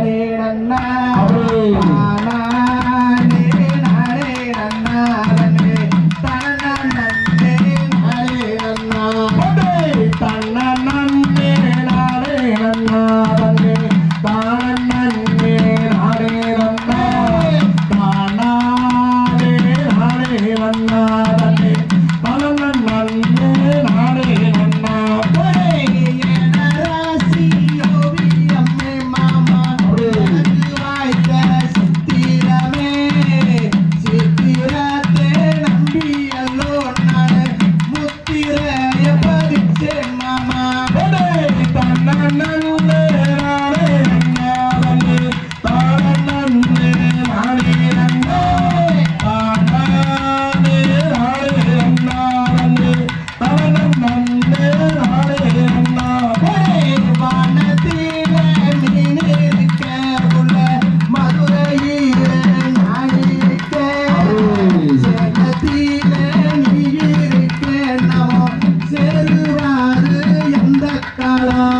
हरे रन्ना சேருவாரு எந்த காலம்?